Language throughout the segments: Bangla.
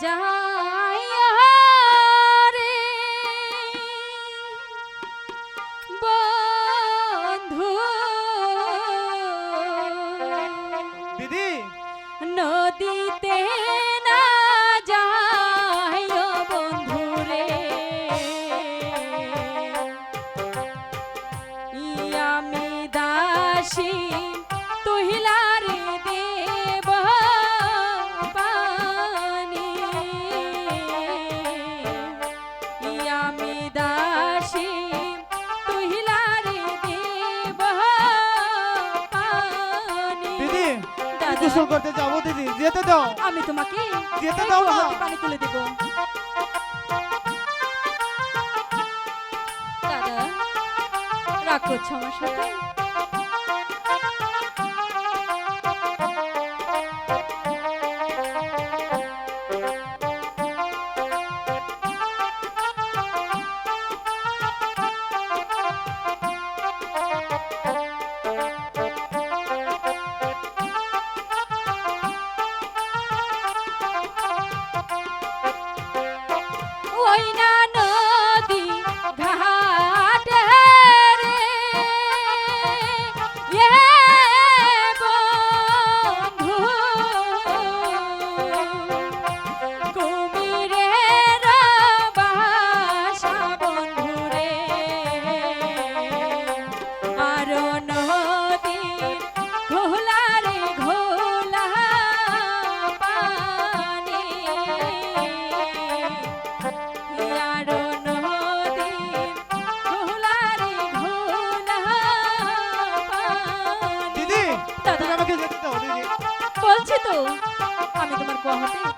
যাহা গোসল করতে যাব দিদি যেতে দাও। আমি তোমাকে যেতে দাও না। পানি তুলে দেব। রাখো আমার সাথে? তো আমি তোমার কোহাতে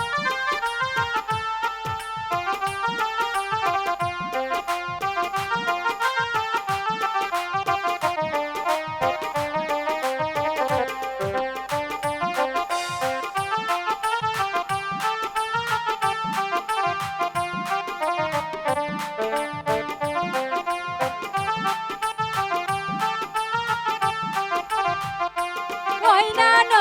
No, no.